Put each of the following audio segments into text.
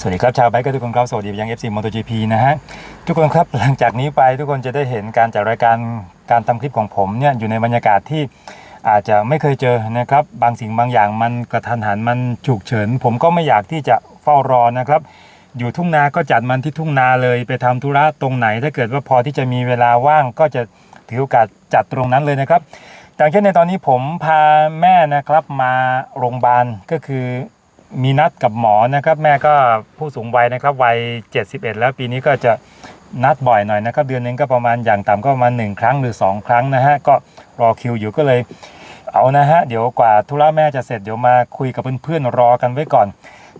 สวัสดีครับชาวไบค์ก็ทุกคนครับสวัสดีไปยัง FC MotoGP นะฮะทุกคนครับหลังจากนี้ไปทุกคนจะได้เห็นการจัดรายการการทำคลิปของผมเนี่ยอยู่ในบรรยากาศที่อาจจะไม่เคยเจอนะครับบางสิ่งบางอย่างมันกระทันหันมันฉุกเฉิน ผมก็ไม่อยากที่จะเฝ้ารอนะครับ อยู่ทุ่งนาก็จัดมันที่ทุ่งนาเลยไปทำธุระตรงไหน ถ้าเกิดว่าพอที่จะมีเวลาว่างก็จะถือโอกาสจัดตรงนั้นเลยนะครับอย่างเช่นในตอนนี้ผมพาแม่นะครับมาโรงพยาบาลก็คือ มีนัดกับหมอนะครับ แม่ก็ผู้สูงวัยนะครับวัย 71 แล้วปีนี้ก็จะนัดบ่อยหน่อยนะครับ เดือนหนึงก็ประมาณอย่างต่ำก็ประมาณหนึ่งครั้งหรือ 2 ครั้งนะฮะก็รอคิวอยู่ก็เลยเอานะฮะเดี๋ยวกว่าธุระแม่จะเสร็จเดี๋ยวมาคุยกับเพื่อนๆรอกันไว้ก่อน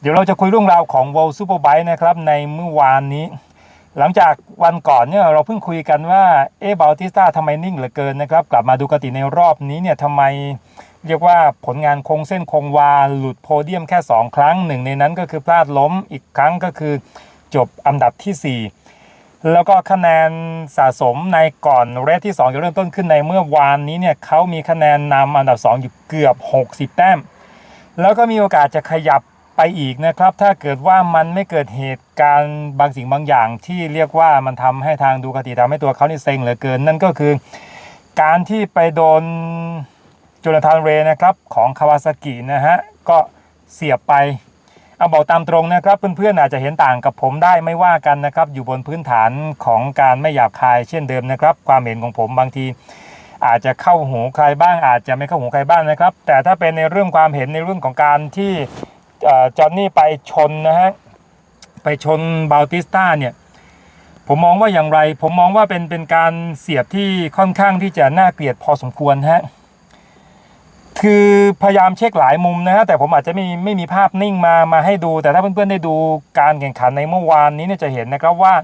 เดี๋ยวเราจะคุยเรื่องราวของ World Superbike นะครับในเมื่อวานนี้ หลังจากวันก่อนเนี่ยเราเพิ่งคุยกันว่าเอะบาติสตาทำไมนิ่งเหลือเกินนะครับ กลับมาดูกติในรอบนี้เนี่ยทำไม เรียกว่าผลงานคงเส้นคงวาหลุดโพเดียมแค่ 2 ครั้งหนึ่งในนั้นก็คือพลาดล้มอีกครั้งก็คือจบอันดับที่ 4 แล้วก็คะแนนสะสมในก่อนเรสที่ 2 จะเริ่มต้นขึ้นในเมื่อวานนี้เนี่ยเขามีคะแนนนำอันดับ 2 อยู่เกือบ 60 แต้ม แล้วก็มีโอกาสจะขยับไปอีกนะครับ ถ้าเกิดว่ามันไม่เกิดเหตุการณ์บางสิ่งบางอย่างที่เรียกว่ามันทำให้ทางดูคติทำให้ตัวเขานี่เซ็งเหลือเกิน นั่นก็คือ การที่ไปโดน จนาธานเรนะครับของคาวาซากินะฮะก็เสียบไปเอาบอกตามตรงนะครับเพื่อนๆอาจจะเห็นต่างกับผมได้ไม่ว่ากันนะครับอยู่บนพื้นฐานของการไม่หยาบคายเช่นเดิมนะครับ ความเห็นของผมบางที อาจจะเข้าหูใครบ้าง อาจจะไม่เข้าหูใครบ้างนะครับ แต่ถ้าเป็นในเรื่องความเห็นในเรื่องของการที่จอห์นนี่ไปชนนะฮะไปชนบาลติสตาเนี่ยผมมองว่าอย่างไร ผมมองว่าเป็นเป็นการเสียบที่ค่อนข้างที่จะน่าเกลียดพอสมควรฮะ คือพยายามเช็คหลายมุมนะฮะแต่ผมอาจจะไม่ไม่มีภาพนิ่งมามาให้ดู แต่ถ้าเพื่อนๆได้ดูการแข่งขันในเมื่อวานนี้เนี่ยจะเห็นนะครับว่า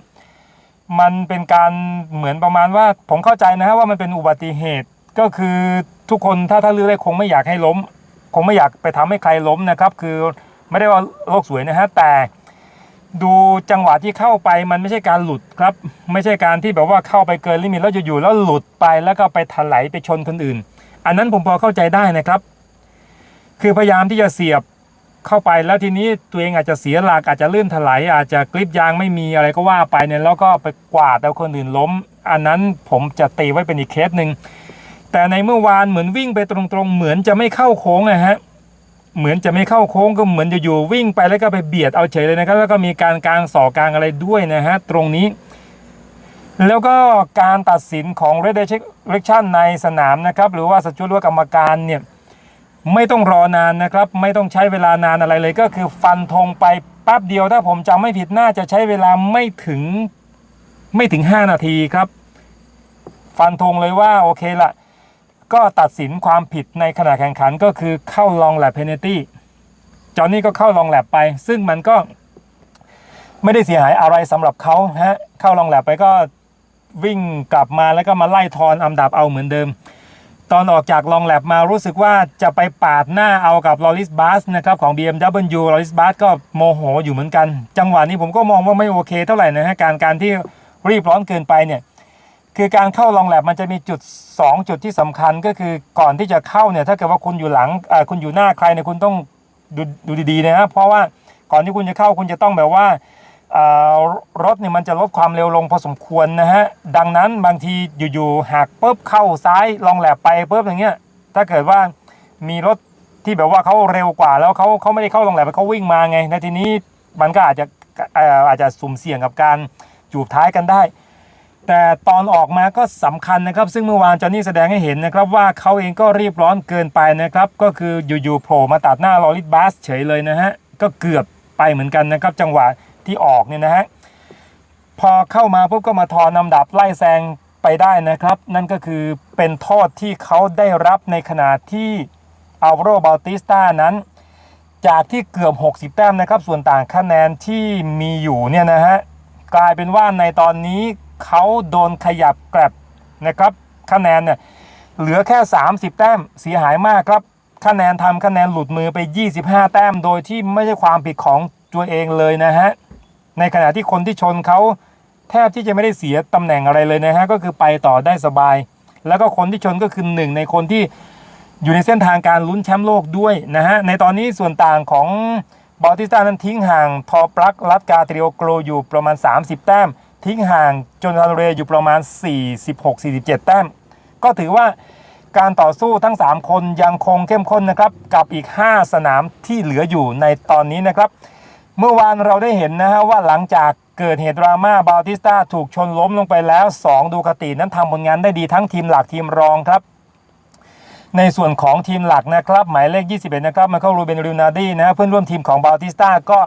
มันเป็นการเหมือนประมาณว่าผมเข้าใจนะฮะว่ามันเป็นอุบัติเหตุก็คือทุกคนถ้าถ้าเลือกได้คงไม่อยากให้ล้ม คงไม่อยากไปทำให้ใครล้มนะครับ คือไม่ได้ว่าโลกสวยนะฮะแต่ดูจังหวะที่เข้าไปมันไม่ใช่การหลุดครับ ไม่ใช่การที่แบบว่าเข้าไปเกินลิมิตแล้วอยู่ๆแล้วหลุดไปแล้วก็ไปถลายไปชนคนอื่น อันนั้นผมพอเข้าใจได้นะครับ คือพยายามที่จะเสียบเข้าไปแล้วทีนี้ตัวเองอาจจะเสียหลักอาจจะลื่นถลายอาจจะกริปยางไม่มีอะไรก็ว่าไปเนี่ยแล้วก็ไปกวาดเอาคนอื่นล้ม อันนั้นผมจะตีไว้เป็นอีกเคสหนึ่งแต่ในเมื่อวานเหมือนวิ่งไปตรงๆ เหมือนจะไม่เข้าโค้งนะฮะเหมือนจะไม่เข้าโค้งก็เหมือนจะอยู่วิ่งไปแล้วก็ไปเบียดเอาเฉยเลยนะครับแล้วก็มีการกลางสอกลางอะไรด้วยนะฮะตรงนี้ แล้วก็การตัดสินของ Red Direction ในสนามนะครับ หรือว่าสจวตหรือว่ากรรมการเนี่ยไม่ต้องรอนานนะครับ ไม่ต้องใช้เวลานานอะไรเลยก็คือฟันธงไปแป๊บเดียวถ้าผมจำไม่ผิดน่าจะใช้เวลาไม่ถึงไม่ถึง 5 นาทีครับ ฟันธงเลยว่าโอเคละก็ตัดสินความผิดในขณะแข่งขันก็คือเข้าลองแลบเพนเนตี้จอนนี่ก็เข้าลองแลบไป ซึ่งมันก็ไม่ได้เสียหายอะไรสำหรับเขาฮะเข้าลองแลบไปก็ วิ่งกลับมาแล้วก็มาไล่ทอนอันดับเอาเหมือนเดิม ตอนออกจากลองแลบมารู้สึกว่าจะไปปาดหน้าเอากับลอริสบัสนะครับของ BMW ลอริสบัสก็โมโหอยู่เหมือนกัน จังหวะนี้ผมก็มองว่าไม่โอเคเท่าไหร่นะฮะการการที่รีบร้อนเกินไปเนี่ยคือการเข้าลองแลบมันจะมีจุด 2 จุดที่สำคัญก็คือก่อนที่จะเข้าเนี่ยถ้าเกิดว่าคุณอยู่หลังคุณอยู่หน้าใครเนี่ยคุณต้องดูดูดีๆนะเพราะว่าก่อนที่คุณจะเข้าคุณจะต้องแบบว่า รถเนี่ยมันจะลดความเร็วลงพอสมควรนะฮะ ดังนั้นบางทีอยู่ๆหักปุ๊บเข้าซ้ายลองแลบไปปุ๊บอย่างเงี้ย ถ้าเกิดว่ามีรถที่แบบว่าเขาเร็วกว่าแล้วเขาเขาไม่ได้เข้าลองแลบเขาวิ่งมาไงในทีนี้มันก็อาจจะอาจจะสุ่มเสี่ยงกับการจูบท้ายกันได้ แต่ตอนออกมาก็สำคัญนะครับ ซึ่งเมื่อวานจอหนนี่แสดงให้เห็นนะครับว่าเขาเองก็รีบร้อนเกินไปนะครับ ก็คืออยู่ๆโผล่มาตัดหน้าลอริสบัสเฉยเลยนะฮะ ก็เกือบไปเหมือนกันนะครับ จังหวะ ที่ออกเนี่ยนะฮะพอเข้ามาปุ๊บก็มาทอนนำดับไล่แซงไปได้นะครับ นั่นก็คือเป็นโทษที่เขาได้รับในขณะที่อัลโรบาติสตานั้น จากที่เกือบ 60 แต้มนะครับ ส่วนต่างคะแนนที่มีอยู่เนี่ยนะฮะกลายเป็นว่าในตอนนี้เขาโดนขยับกลับนะครับคะแนนเนี่ยเหลือแค่ 30 แต้มเสียหายมากครับคะแนนทำคะแนนหลุดมือไป 25 แต้ม โดยที่ไม่ใช่ความผิดของตัวเองเลยนะฮะ ในขณะที่คนที่ชนเขาแทบที่จะไม่ได้เสียตำแหน่งอะไรเลยนะฮะก็คือไปต่อได้สบาย แล้วก็คนที่ชนก็คือหนึ่งในคนที่อยู่ในเส้นทางการลุ้นแชมป์โลกด้วยนะฮะในตอนนี้ส่วนต่างของบาติสตานั้นทิ้งห่างทอปลักลัดกาเตริโอโกลอยู่ประมาณ 30 แต้ม ทิ้งห่างโจนาธานเรย์อยู่ประมาณ 46-47 แต้ม ก็ถือว่าการต่อสู้ทั้ง 3 คนยังคงเข้มข้นนะครับ กับอีก 5 สนามที่เหลืออยู่ในตอนนี้นะครับ เมื่อวานเราได้เห็นนะฮะว่าหลังจากเกิดเหตุดราม่าบาติสตาถูกชนล้มลงไปแล้ว 2 ดูคาตินั้นทำผลงานได้ดีทั้งทีมหลักทีมรองครับ ในส่วนของทีมหลักนะครับ หมายเลข 21 นะครับมาเข้ารูเบนริวนาดีนะเพื่อนร่วมทีมของบาติสตาก็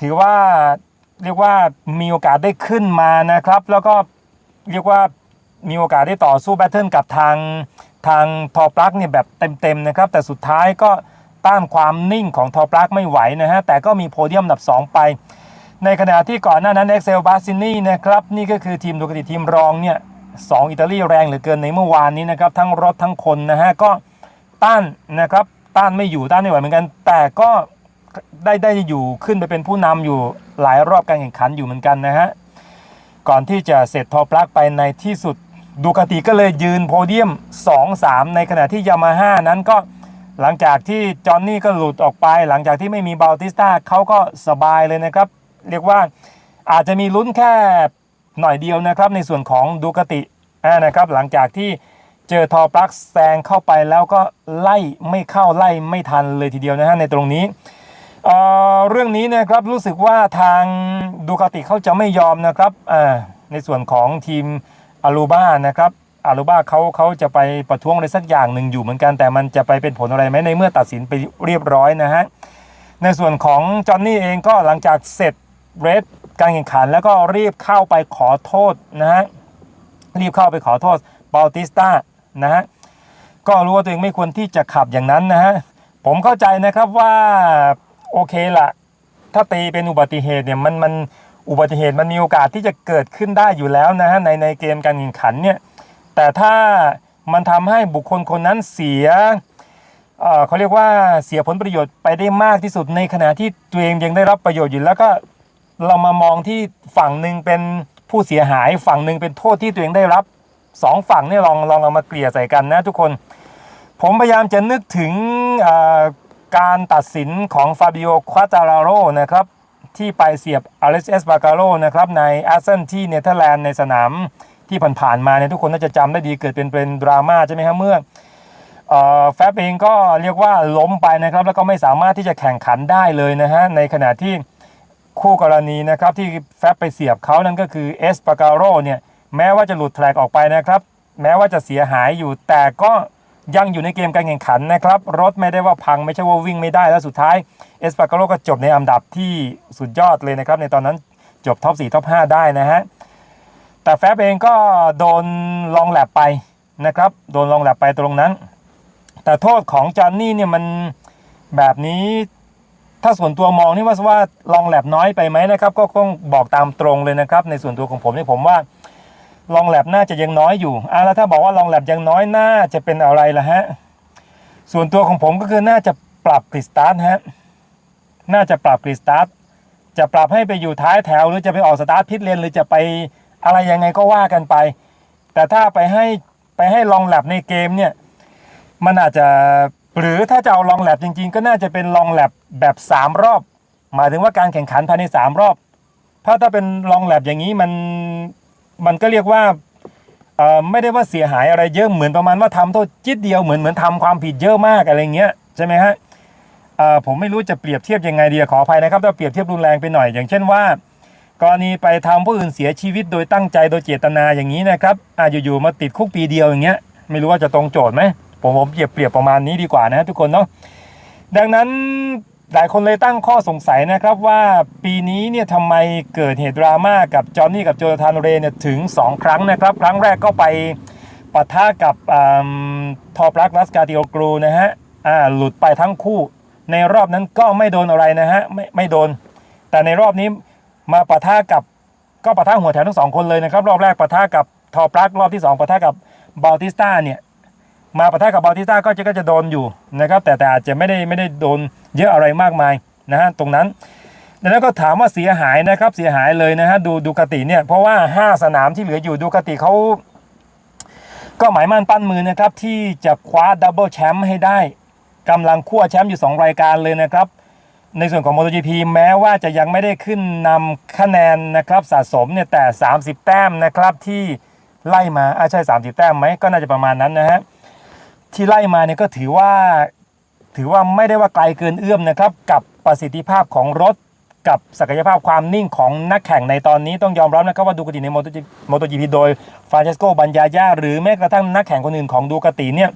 ถือว่าเรียกว่ามีโอกาสได้ขึ้นมานะครับ แล้วก็เรียกว่ามีโอกาสได้ต่อสู้แบทเทิลกับทางทางทอปลักเนี่ยแบบเต็มๆนะครับ แต่สุดท้ายก็ ต้านความนิ่งของทอปลักไม่ไหวนะฮะแต่ก็มีโพเดียมอันดับ 2 ไป ในขณะที่ก่อนหน้านั้นเอ็กเซลบาซินี่นะครับนี่ก็คือทีมดูกติทีมรองเนี่ยสองอิตาลีแรงเหลือเกินในเมื่อวานนี้นะครับทั้งรถทั้งคนนะฮะก็ต้านนะครับต้านไม่อยู่ต้านไม่ไหวเหมือนกัน แต่ก็ได้ได้อยู่ขึ้นไปเป็นผู้นำอยู่หลายรอบการแข่งขันอยู่เหมือนกันนะฮะก่อนที่จะเสร็จทอปลักไปในที่สุดดูคาติก็เลยยืนโพเดียม 2-3 ในขณะที่ยามาฮ่านั้นก็ หลังจากที่จอห์นนี่ก็หลุดออกไป หลังจากที่ไม่มีบาลติสตาเขาก็สบายเลยนะครับ เรียกว่าอาจจะมีลุ้นแค่หน่อยเดียวนะครับในส่วนของดูคาตินะครับ หลังจากที่เจอทอปลักแซงเข้าไปแล้วก็ไล่ไม่เข้าไล่ไม่ทันเลยทีเดียวนะฮะในตรงนี้เเรื่องนี้นะครับรู้สึกว่าทางดูคาติเขาจะไม่ยอมนะครับในส่วนของทีมอารูบ้านะครับ อารูบ้าเขาเขาจะไปประท้วงอะไรสักอย่างหนึ่งอยู่เหมือนกันแต่มันจะไปเป็นผลอะไรไหมในเมื่อตัดสินไปเรียบร้อยนะฮะในส่วนของจอห์นนี่เองก็หลังจากเสร็จเรดการแข่งขันแล้วก็รีบเข้าไปขอโทษนะฮะรีบเข้าไปขอโทษบาลติสตานะฮะก็รู้ว่าตัวเองไม่ควรที่จะขับอย่างนั้นนะฮะผมเข้าใจนะครับว่าโอเคละถ้าตีเป็นอุบัติเหตุเนี่ยมันมันอุบัติเหตุมันมีโอกาสที่จะเกิดขึ้นได้อยู่แล้วนะฮะในในเกมการแข่งขันเนี่ย แต่ถ้ามันทำให้บุคคลคนนั้นเสียเขาเรียกว่าเสียผลประโยชน์ไปได้มากที่สุดในขณะที่ตัวเองยังได้รับประโยชน์อยู่แล้วก็เรามามองที่ฝั่งหนึ่งเป็นผู้เสียหายฝั่งหนึ่งเป็นโทษที่ตัวเองได้รับสองฝั่งเนี่ยลองลองเอามาเกลี่ยใส่กันนะทุกคน ผมพยายามจะนึกถึงการตัดสินของฟาบิโอควาตาราโรนะครับที่ไปเสียบอเลสเอสบาการโรนะครับในอาร์เซนที่เนเธอร์แลนด์ในสนาม ที่ผ่านๆมาเนี่ยทุกคนน่าจะจำได้ดีเกิดเป็นเป็นดราม่าใช่ไหมครับเมื่อเอ่อแฟบเองก็เรียกว่าล้มไปนะครับ แล้วก็ไม่สามารถที่จะแข่งขันได้เลยนะฮะในขณะที่คู่กรณีนะครับที่แฟบไปเสียบเขานั่นก็คือเอสปาการโรเนี่ยแม้ว่าจะหลุดแทร็กออกไปนะครับ แม้ว่าจะเสียหายอยู่แต่ก็ยังอยู่ในเกมการแข่งขันนะครับ รถไม่ได้ว่าพังไม่ใช่ว่าวิ่งไม่ได้แล้วสุดท้ายเอสปาการโรก็จบในอันดับที่สุดยอดเลยนะครับในตอนนั้นจบท็อป4ท็อป5ได้นะฮะ แต่แฟบเองก็โดนลองแหลบไปนะครับ โดนลองแหลบไปตรงนั้น แต่โทษของจอห์นนี่เนี่ยมันแบบนี้ถ้าส่วนตัวมองนี่ว่าว่าลองแหลบน้อยไปไหมนะครับ ก็คงบอกตามตรงเลยนะครับ ในส่วนตัวของผมนี่ผมว่าลองแหลบน่าจะยังน้อยอยู่อะแล้วถ้าบอกว่าลองแหลบยังน้อยน่าจะเป็นอะไรล่ะฮะส่วนตัวของผมก็คือน่าจะปรับกริสตาร์ทฮะน่าจะปรับกริสตาร์ทจะปรับให้ไปอยู่ท้ายแถวหรือจะไปออกสตาร์ทพิทเลนหรือจะไป อะไรยังไงก็ว่ากันไป แต่ถ้าไปให้ไปให้ลองแลบในเกมเนี่ยมันอาจจะหรือถ้าจะเอาลองแลบจริง ๆ ก็น่าจะเป็นลองแลบแบบ 3 รอบ หมายถึงว่าการแข่งขันภายใน 3 รอบ ถ้าถ้าเป็นลองแลบอย่างนี้มันมันก็เรียกว่าไม่ได้ว่าเสียหายอะไรเยอะเหมือนประมาณว่าทำโทษจิตเดียวเหมือนเหมือนทำความผิดเยอะมากอะไรเงี้ยใช่ไหมฮะผมไม่รู้จะเปรียบเทียบยังไงดีขออภัยนะครับถ้าเปรียบเทียบรุนแรงไปหน่อย อย่างเช่นว่า กรณีไปทำผู้อื่นเสียชีวิตโดยตั้งใจโดยเจตนาอย่างนี้นะครับอ่าอยู่ๆมาติดคุกปีเดียวอย่างเงี้ยไม่รู้ว่าจะตรงโจทย์ไหมผมผมเปรียบเปรียบประมาณนี้ดีกว่านะทุกคนเนาะดังนั้นหลายคนเลยตั้งข้อสงสัยนะครับว่าปีนี้เนี่ยทำไมเกิดเหตุดราม่ากับจอห์นนี่กับโจนาธานเรย์เนี่ยถึง 2 ครั้งนะครับ ครั้งแรกก็ไปปะทะกับอทอปลักลัสกาติโอกรูนะฮะอ่าหลุดไปทั้งคู่ ในรอบนั้นก็ไม่โดนอะไรนะฮะไม่ไม่โดน แต่ในรอบนี้ มาปะทะกับก็ปะทะหัวแถวทั้งสองคนเลยนะครับ รอบแรกปะทะกับทอปลักรอบที่สองปะทะกับบาลติสตาเนี่ยมาปะทะกับบาลติสตาก็จะก็จะโดนอยู่นะครับแต่แต่อาจจะไม่ได้ไม่ได้โดนเยอะอะไรมากมายนะฮะตรงนั้นดังนั้นก็ถามว่าเสียหายนะครับเสียหายเลยนะฮะดูดูคติเนี่ยเพราะว่า 5 สนามที่เหลืออยู่ดูคติเขาก็หมายมั่นปั้นมือนะครับที่จะคว้าดับเบิลแชมป์ให้ได้กำลังคั่วแชมป์อยู่ 2 รายการเลยนะครับ ในส่วนของ MotoGP แม้ว่าจะยังไม่ได้ขึ้นนำคะแนนนะครับสะสมเนี่ยแต่ 30 แต้มนะครับที่ไล่มาอ่าใช่ 30 แต้มไหมก็น่าจะประมาณนั้นนะฮะที่ไล่มาเนี่ยก็ถือว่า ถือว่าไม่ได้ว่าไกลเกินเอื้อมนะครับ กับประสิทธิภาพของรถกับศักยภาพความนิ่งของนักแข่งในตอนนี้ต้องยอมรับนะครับว่าดูกติใน MotoGP โดยฟรานเชสโกบัญญาญาหรือแม้กระทั่งนักแข่งคนอื่นของดูกติเนี่ย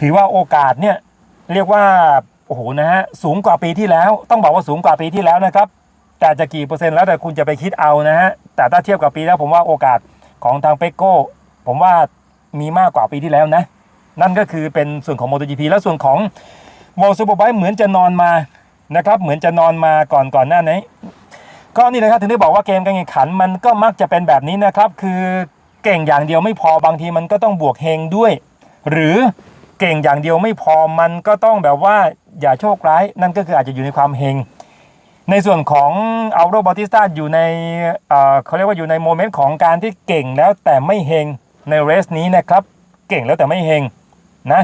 ถือว่าโอกาสเนี่ยเรียกว่า โอ้โหนะฮะสูงกว่าปีที่แล้ว ต้องบอกว่าสูงกว่าปีที่แล้วนะครับ แต่จะกี่เปอร์เซ็นต์แล้วแต่คุณจะไปคิดเอานะฮะแต่ถ้าเทียบกับปีแล้วผมว่าโอกาสของทางเปโก้ผมว่ามีมากกว่าปีที่แล้วนะ นั่นก็คือเป็นส่วนของ MotoGP แล้วส่วนของวอลซูเปอร์ไบค์เหมือนจะนอนมานะครับเหมือนจะนอนมาก่อนก่อนหน้านี้ก็นี่นะครับถึงได้บอกว่าเกมการแข่งขันมันก็มักจะเป็นแบบนี้นะครับ คือเก่งอย่างเดียวไม่พอบางทีมันก็ต้องบวกเฮงด้วย หรือเก่งอย่างเดียวไม่พอมันก็ต้องแบบว่า อย่าโชคร้าย นั่นก็คืออาจจะอยู่ในความเฮงในส่วนของอัลโรบอติสตาอยู่ในเขาเรียกว่าอยู่ในโมเมนต์ของการที่เก่งแล้วแต่ไม่เฮงในเรสนี้นะครับ เก่งแล้วแต่ไม่เฮงนะ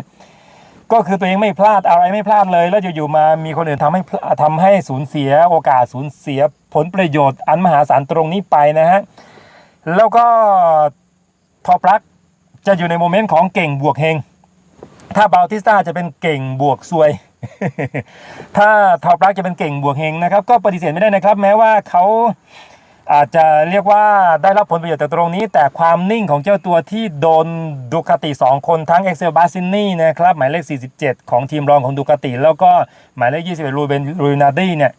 ก็คือตัวเองไม่พลาดอะไรไม่พลาดเลย แล้วอยู่ๆมามีคนอื่นทำให้พลาทำให้สูญเสียโอกาสสูญเสียผลประโยชน์อันมหาศาลตรงนี้ไปนะฮะแล้วก็ทอปลักจะอยู่ในโมเมนต์ของเก่งบวกเฮงถ้าบาลติสตาจะเป็นเก่งบวกซวย ถ้าทอปลักจะเป็นเก่งบวกเฮงนะครับ ก็ปฏิเสธไม่ได้นะครับ แม้ว่าเขาอาจจะเรียกว่าได้รับผลประโยชน์จากตรงนี้ แต่ความนิ่งของเจ้าตัวที่โดนดูคาติ 2 คนทั้งเอ็กเซลบาซินนี่นะครับหมายเลข 47 ของทีมรองของดูคาติ แล้วก็หมายเลข 21 รูเบนรูนาดีเนี่ย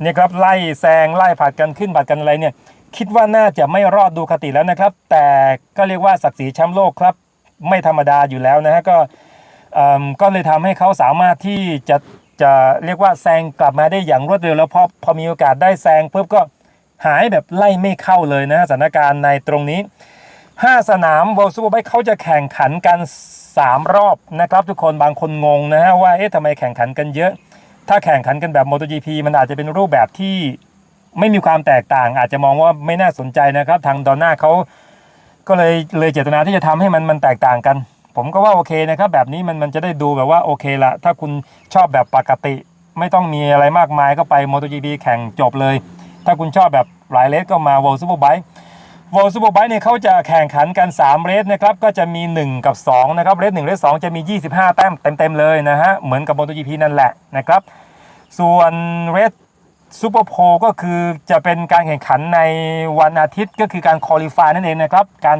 เนี่ยครับไล่แซงไล่ผัดกันขึ้นผัดกันอะไรเนี่ยคิดว่าน่าจะไม่รอดดูคาติแล้วนะครับ แต่ก็เรียกว่าศักดิ์ศรีแชมป์โลกครับ ไม่ธรรมดาอยู่แล้วนะฮะก็ ก็เลยทำให้เขาสามารถที่จะจะเรียกว่าแซงกลับมาได้อย่างรวดเร็วแล้วพอพอมีโอกาสได้แซงปุ๊บก็หายแบบไล่ไม่เข้าเลยนะสถานการณ์ในตรงนี้ 5 สนามวอลซูเปอร์ไบค์เขาจะแข่งขันกัน 3 รอบนะครับ ทุกคนบางคนงงนะฮะว่าเอ๊ะทำไมแข่งขันกันเยอะ ถ้าแข่งขันกันแบบ MotoGP มันอาจจะเป็นรูปแบบที่ไม่มีความแตกต่าง อาจจะมองว่าไม่น่าสนใจนะครับ ทางดอนน่าเขาก็เลยเลยเจตนาที่จะทำให้มันมันแตกต่างกัน ผมก็ว่าโอเคนะครับแบบนี้มันมันจะได้ดูแบบว่าโอเคละถ้าคุณชอบแบบปกติ ไม่ต้องมีอะไรมากมายก็ไป MotoGP แข่งจบเลย ถ้าคุณชอบแบบหลายเลสก็มา World Superbike World Superbike เนี่ยเขาจะแข่งขันกัน 3 เรสนะครับ ก็จะมี 1 กับ 2 นะครับ เรส1เรส2 จะมี 25 แต้มเต็ม ๆ เลยนะฮะ เหมือนกับ MotoGP นั่นแหละนะครับ ส่วนเรสซูเปอร์โพก็คือจะเป็นการแข่งขันในวันอาทิตย์ก็คือการคอลิฟายนั่นเองนะครับ การ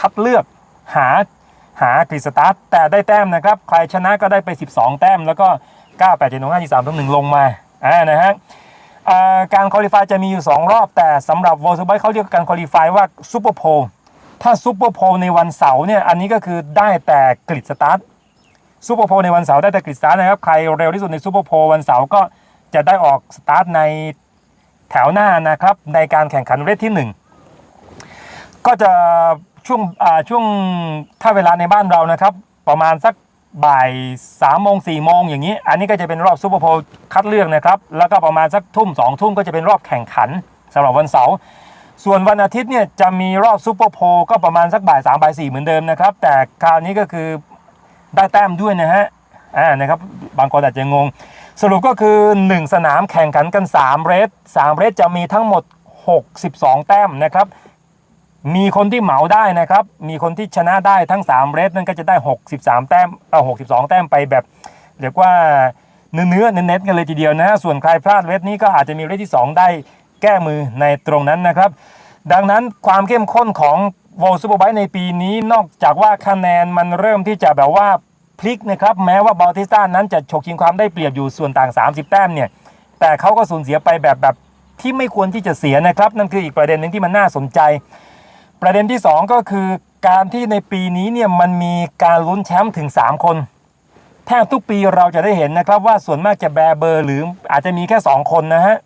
คัดเลือกหา หากริสตาร์ทแต่ได้แต้มนะครับ ใครชนะก็ได้ไป 12 แต้ม แล้วก็ 9 8 7 5 4 3 1 ลงมาอ่านะฮะการคอลิฟายจะมีอยู่ 2 รอบ แต่สำหรับวอลซูไบเขาเรียกการคอลิฟายว่าซูเปอร์โพลถ้าซูเปอร์โพลในวันเสาร์เนี่ยอันนี้ก็คือได้แต่กริดสตาร์ทซูเปอร์โพลในวันเสาร์ได้แต่กริดสตาร์ทนะครับใครเร็วที่สุดในซูเปอร์โพลวันเสาร์ก็จะได้ออกสตาร์ทในแถวหน้านะครับในการแข่งขันเรสที่ 1 ก็จะ ช่วงอ่าช่วงถ้าเวลาในบ้านเรานะครับ ประมาณสักบ่ายสามโมงสี่โมงอย่างนี้ อันนี้ก็จะเป็นรอบซูเปอร์โพลคัดเลือกนะครับ แล้วก็ประมาณสักทุ่มสองทุ่มก็จะเป็นรอบแข่งขันสำหรับวันเสาร์ส่วนวันอาทิตย์เนี่ยจะมีรอบซูเปอร์โพลก็ประมาณสักบ่ายสามบ่ายสี่เหมือนเดิมนะครับ แต่คราวนี้ก็คือได้แต้มด้วยนะฮะอ่านะครับบางคนอาจจะงง สรุปก็คือ 1 สนามแข่งขันกัน 3 เรส3เรสจะมีทั้งหมด 62 แต้มนะครับ มีคนที่เหมาได้นะครับ มีคนที่ชนะได้ทั้ง 3 เรสนั่นก็จะได้ 63 แต้มเออ62 แต้มไปแบบเรียกว่าเนื้อเนื้อเน้นๆกันเลยทีเดียวนะ ส่วนใครพลาดเรสนี้ก็อาจจะมีเรสที่ 2 ได้แก้มือในตรงนั้นนะครับ ดังนั้นความเข้มข้นของวอลซูเปอร์ไบในปีนี้นอกจากว่าคะแนนมันเริ่มที่จะแบบว่าพลิกนะครับ แม้ว่าบาลติสตานั้นจะฉกชิงความได้เปรียบอยู่ส่วนต่าง 30 แต้มเนี่ย แต่เขาก็สูญเสียไปแบบแบบที่ไม่ควรที่จะเสียนะครับ นั่นคืออีกประเด็นหนึ่งที่มันน่าสนใจ ประเด็นที่ 2 ก็คือการที่ในปีนี้เนี่ยมันมีการลุ้นแชมป์ถึง 3 คนแทบทุกปีเราจะได้เห็นนะครับว่าส่วนมากจะแบร์เบอร์ หรืออาจจะมีแค่ 2 คนนะฮะ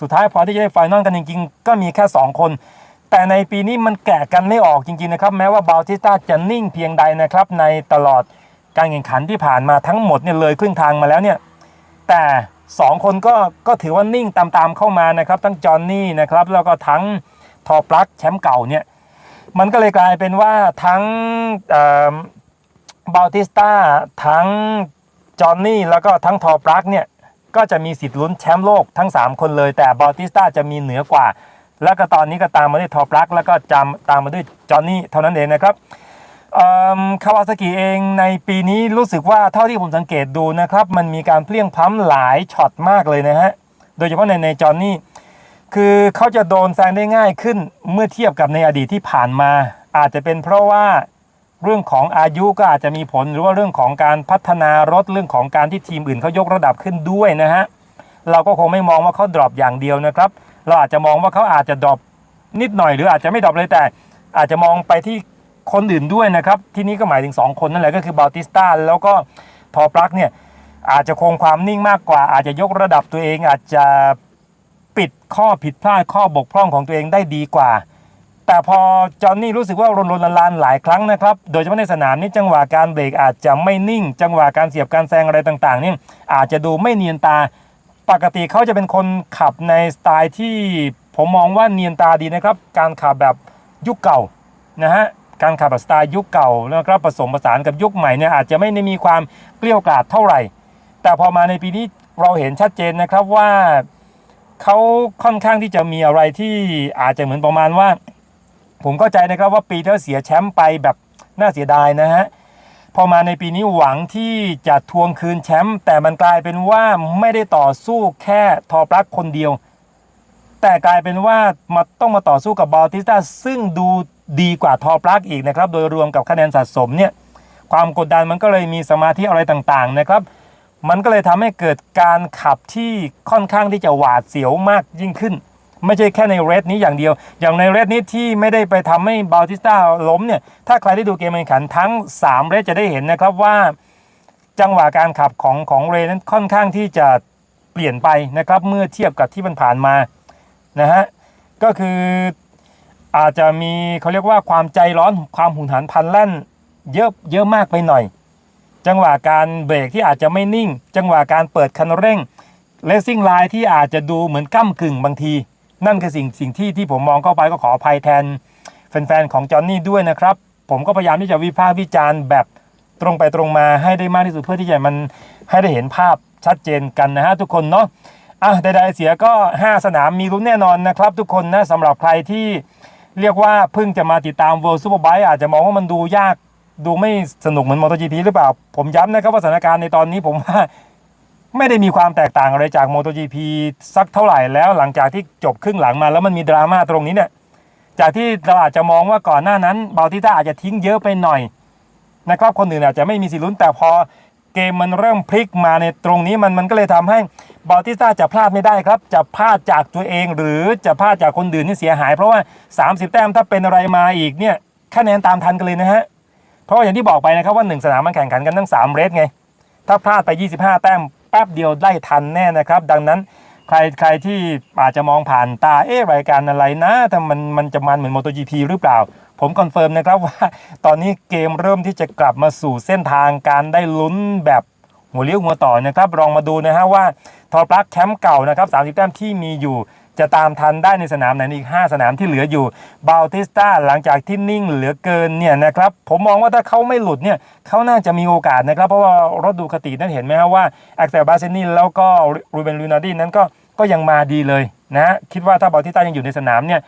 สุดท้ายพอที่จะได้ไฟนอลกันจริงๆ ก็มีแค่ 2 คน แต่ในปีนี้มันแกะกันไม่ออกจริงๆนะครับแม้ว่าบาลติสตาจะนิ่งเพียงใดนะครับในตลอดการแข่งขันที่ผ่านมาทั้งหมดเนี่ยเลยครึ่งทางมาแล้วเนี่ยแต่ 2 คนก็ก็ถือว่านิ่งตามๆเข้ามานะครับทั้งจอห์นนี่นะครับแล้วก็ทั้งทอปลักแชมป์เก่าเนี่ย มันก็เลยกลายเป็นว่าทั้งบาติสตาทั้งจอห์นนี่แล้วก็ทั้งทอปลักเนี่ยก็จะมีสิทธิ์ลุ้นแชมป์โลกทั้ง 3 คนเลย แต่บอติสตาจะมีเหนือกว่า แล้วก็ตอนนี้ก็ตามมาด้วยทอปลักแล้วก็จำตามมาด้วยจอห์นนี่เท่านั้นเองนะครับคาวาซากิเองในปีนี้รู้สึกว่าเท่าที่ผมสังเกตดูนะครับ มันมีการเพลี้ยงพล้ำหลายช็อตมากเลยนะฮะ โดยเฉพาะในในจอห์นนี่ คือเขาจะโดนแซงได้ง่ายขึ้นเมื่อเทียบกับในอดีตที่ผ่านมา อาจจะเป็นเพราะว่าเรื่องของอายุก็อาจจะมีผลหรือว่าเรื่องของการพัฒนารถเรื่องของการที่ทีมอื่นเขายกระดับขึ้นด้วยนะฮะเราก็คงไม่มองว่าเขาดรอปอย่างเดียวนะครับ เราอาจจะมองว่าเขาอาจจะดรอปนิดหน่อยหรืออาจจะไม่ดรอปเลยแต่ อาจจะมองไปที่คนอื่นด้วยนะครับ ที่นี้ก็หมายถึง 2 คนนั่นแหละก็คือบาติสตาแล้วก็ทอปลักเนี่ยอาจจะคงความนิ่งมากกว่า อาจจะยกระดับตัวเอง อาจจะ ข้อผิดพลาดข้อบกพร่องของตัวเองได้ดีกว่า แต่พอจอห์นนี่รู้สึกว่ารนรนลานหลายครั้งนะครับ โดยเฉพาะในสนามนี้จังหวะการเบรกอาจจะไม่นิ่ง จังหวะการเสียบการแซงอะไรต่างๆนี่อาจจะดูไม่เนียนตา ปกติเขาจะเป็นคนขับในสไตล์ที่ผมมองว่าเนียนตาดีนะครับ การขับแบบยุคเก่านะฮะการขับแบบสไตล์ยุคเก่าแล้วก็ผสมผสานกับยุคใหม่เนี่ยอาจจะไม่ได้มีความเกลี้ยวกล่อมเท่าไหร่ แต่พอมาในปีนี้เราเห็นชัดเจนนะครับว่า เขาค่อนข้างที่จะมีอะไรที่อาจจะเหมือนประมาณว่า ผมเข้าใจนะครับว่าปีที่เสียแชมป์ไปแบบน่าเสียดายนะฮะพอมาในปีนี้หวังที่จะทวงคืนแชมป์แต่มันกลายเป็นว่าไม่ได้ต่อสู้แค่ทอปลักคนเดียว แต่กลายเป็นว่ามาต้องมาต่อสู้กับบอลติสตาซึ่งดูดีกว่าทอปลักอีกนะครับ โดยรวมกับคะแนนสะสมเนี่ยความกดดันมันก็เลยมีสมาธิอะไรต่างๆนะครับ มันก็เลยทำให้เกิดการขับที่ค่อนข้างที่จะหวาดเสียวมากยิ่งขึ้น ไม่ใช่แค่ในเรดนี้อย่างเดียว อย่างในเรดนี้ที่ไม่ได้ไปทำให้บาติสตาล้มเนี่ยถ้าใครได้ดูเกมแข่งขันทั้ง3เรดจะได้เห็นนะครับว่าจังหวะการขับของของเรนั้นค่อนข้างที่จะเปลี่ยนไปนะครับเมื่อเทียบกับที่มันผ่านมานะฮะก็คืออาจจะมีเขาเรียกว่าความใจร้อนความหุนหันพันแล่นเยอะเยอะมากไปหน่อย จังหวะการเบรกที่อาจจะไม่นิ่ง จังหวะการเปิดคันเร่งเลสซิ่งไลน์ที่อาจจะดูเหมือนก้ากึ่งบางที นั่นคือสิ่งสิ่งที่ที่ผมมองเข้าไปก็ขออภัยแทน แฟนๆของจอห์นนี่ด้วยนะครับ ผมก็พยายามที่จะวิพากษ์วิจารณ์แบบตรงไปตรงมาให้ได้มากที่สุดเพื่อที่จะมันให้ได้เห็นภาพชัดเจนกันนะฮะทุกคนเนาะอะใดๆเสียก็ 5 สนามมีลุ้นแน่นอนนะครับ ทุกคนนะสำหรับใครที่เรียกว่าเพิ่งจะมาติดตาม World Superbike อาจจะมองว่ามันดูยาก ดูไม่สนุกเหมือน MotoGP หรือเปล่า ผมย้ำนะครับว่าสถานการณ์ในตอนนี้ผมว่าไม่ได้มีความแตกต่างอะไรจาก MotoGP สักเท่าไหร่แล้วหลังจากที่จบครึ่งหลังมาแล้วมันมีดราม่าตรงนี้เนี่ยจากที่เราอาจจะมองว่าก่อนหน้านั้นบาติต้าอาจจะทิ้งเยอะไปหน่อยนะครับคนอื่นอาจจะไม่มีสิทธิ์ลุ้นแต่พอเกมมันเริ่มพลิกมาในตรงนี้มันมันก็เลยทำให้บาติสต้าจะพลาดไม่ได้ครับ จะพลาดจากตัวเองหรือจะพลาดจากคนอื่นนี่เสียหาย เพราะว่า 30 แต้มถ้าเป็นอะไรมาอีกเนี่ยคะแนนตามทันกันเลยนะฮะ เพราะอย่างที่บอกไปนะครับว่าหนึ่งสนามมันแข่งขันกันทั้ง3เรสไง ถ้าพลาดไป 25 แต้มแป๊บเดียวได้ทันแน่นะครับ ดังนั้นใครใครที่อาจจะมองผ่านตาเอ๊ะรายการอะไรนะแต่มันมันจะมันเหมือน MotoGP หรือเปล่า ผมคอนเฟิร์มนะครับว่าตอนนี้เกมเริ่มที่จะกลับมาสู่เส้นทางการได้ลุ้นแบบหัวเลี้ยวหัวต่อนะครับลองมาดูนะฮะว่าทอปลักแคมป์เก่านะครับ30 แต้มที่มีอยู่ จะตามทันได้ในสนามไหนอีก 5 สนามที่เหลืออยู่บาลติสตาหลังจากที่นิ่งเหลือเกินเนี่ยนะครับผมมองว่าถ้าเขาไม่หลุดเนี่ยเขาน่าจะมีโอกาสนะครับ เพราะว่ารถดูคตินั้นเห็นไหมครับว่าแอ็กเซลบาเซนีแล้วก็รูเบนลูนาดีนั้นก็ก็ยังมาดีเลยนะคิดว่าถ้าบาลติสตายังอยู่ในสนามเนี่ย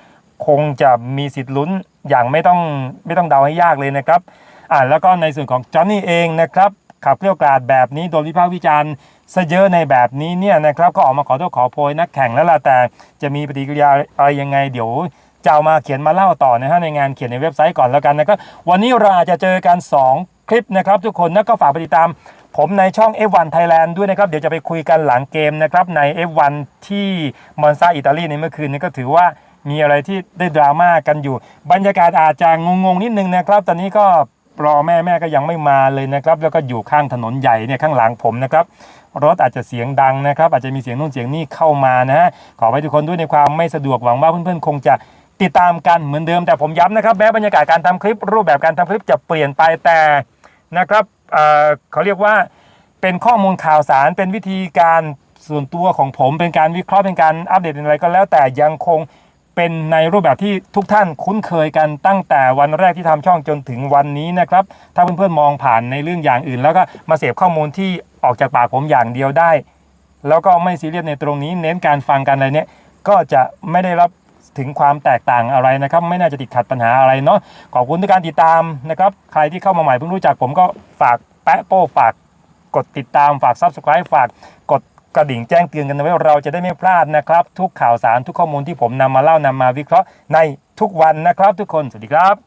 คงจะมีสิทธิ์ลุ้นอย่างไม่ต้องไม่ต้องเดาให้ยากเลยนะครับอ่าแล้วก็ในส่วนของจอห์นนี่เองนะครับขับเกลี้ยวกล่อมแบบนี้โดนวิพากษ์วิจารณ์ ซะเยอะในแบบนี้เนี่ยนะครับก็ออกมาขอโทษขอโพยนักแข่งแล้วล่ะแต่จะมีปฏิกิริยาอะไรยังไงเดี๋ยวจะามาเขียนมาเล่าต่อนะฮะในงานเขียนในเว็บไซต์ก่อนแล้วกันนะครับวันนี้เราจะเจอกัน 2 คลิปนะครับทุกคนนะก็ฝากไปติดตามผมในช่อง F1 Thailand ด้วยนะครับ เดี๋ยวจะไปคุยกันหลังเกมนะครับใน F1 ที่มอนซาอิตาลีในเมื่อคืนนี้ก็ถือว่ามีอะไรที่ได้ดราม่ากันอยู่ บรรยากาศอาจจะงงๆนิดนึงนะครับ ตอนนี้ก็ รอแม่แม่ก็ยังไม่มาเลยนะครับ แล้วก็อยู่ข้างถนนใหญ่เนี่ยข้างหลังผมนะครับรถอาจจะเสียงดังนะครับ อาจจะมีเสียงนู่นเสียงนี่เข้ามานะฮะขอให้ทุกคนด้วยในความไม่สะดวกหวังว่าเพื่อนๆคงจะติดตามกันเหมือนเดิม แต่ผมย้ำนะครับแม้บรรยากาศการทำคลิป รูปแบบการทำคลิปจะเปลี่ยนไปแต่นะครับเเขาเรียกว่าเป็นข้อมูลข่าวสารเป็นวิธีการส่วนตัวของผมเป็นการวิเคราะห์เป็นการอัปเดตอะไรก็แล้วแต่ยังคง เป็นในรูปแบบที่ทุกท่านคุ้นเคยกันตั้งแต่วันแรกที่ทำช่องจนถึงวันนี้นะครับ ถ้าเพื่อนๆมองผ่านในเรื่องอย่างอื่น แล้วก็มาเสพข้อมูลที่ออกจากปากผมอย่างเดียวได้ แล้วก็ไม่ซีเรียสในตรงนี้ เน้นการฟังกันอะไรเนี่ยก็จะไม่ได้รับถึงความแตกต่างอะไรนะครับ ไม่น่าจะติดขัดปัญหาอะไรเนาะขอบคุณที่การติดตามนะครับ ใครที่เข้ามาใหม่เพิ่งรู้จักผมก็ฝากแปะโป้ฝากกดติดตามฝาก subscribe ฝากกด กระดิ่งแจ้งเตือนกันไว้เราจะได้ไม่พลาดนะครับ ทุกข่าวสารทุกข้อมูลที่ผมนำมาเล่านำมาวิเคราะห์ในทุกวันนะครับ ทุกคนสวัสดีครับ